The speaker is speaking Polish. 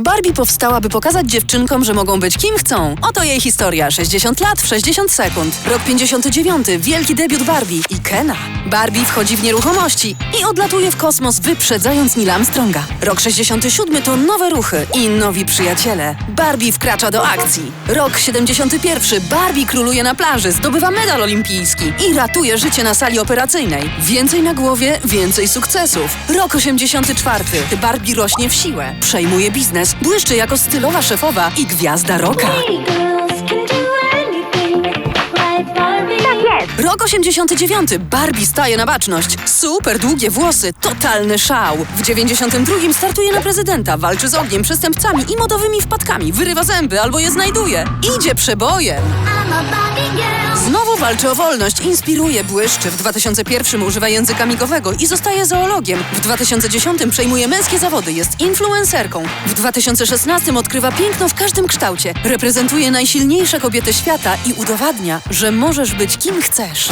Barbie powstała, by pokazać dziewczynkom, że mogą być kim chcą. Oto jej historia. 60 lat w 60 sekund. Rok 59. Wielki debiut Barbie i Kena. Barbie wchodzi w nieruchomości i odlatuje w kosmos, wyprzedzając Neil Armstronga. Rok 67 to nowe ruchy i nowi przyjaciele. Barbie wkracza do akcji. Rok 71. Barbie króluje na plaży, zdobywa medal olimpijski i ratuje życie na sali operacyjnej. Więcej na głowie, więcej sukcesów. Rok 84. Barbie rośnie w siłę, przejmuje biznes, błyszczy jako stylowa szefowa i gwiazda roka. Rok 89. Barbie staje na baczność. Super długie włosy, totalny szał. W 92. startuje na prezydenta, walczy z ogniem, przestępcami i modowymi wpadkami, wyrywa zęby albo je znajduje. Idzie przebojem. I'm a Barbie girl. Walczy o wolność, inspiruje, błyszczy. W 2001 używa języka migowego i zostaje zoologiem. W 2010 przejmuje męskie zawody, jest influencerką. W 2016 odkrywa piękno w każdym kształcie. Reprezentuje najsilniejsze kobiety świata i udowadnia, że możesz być kim chcesz.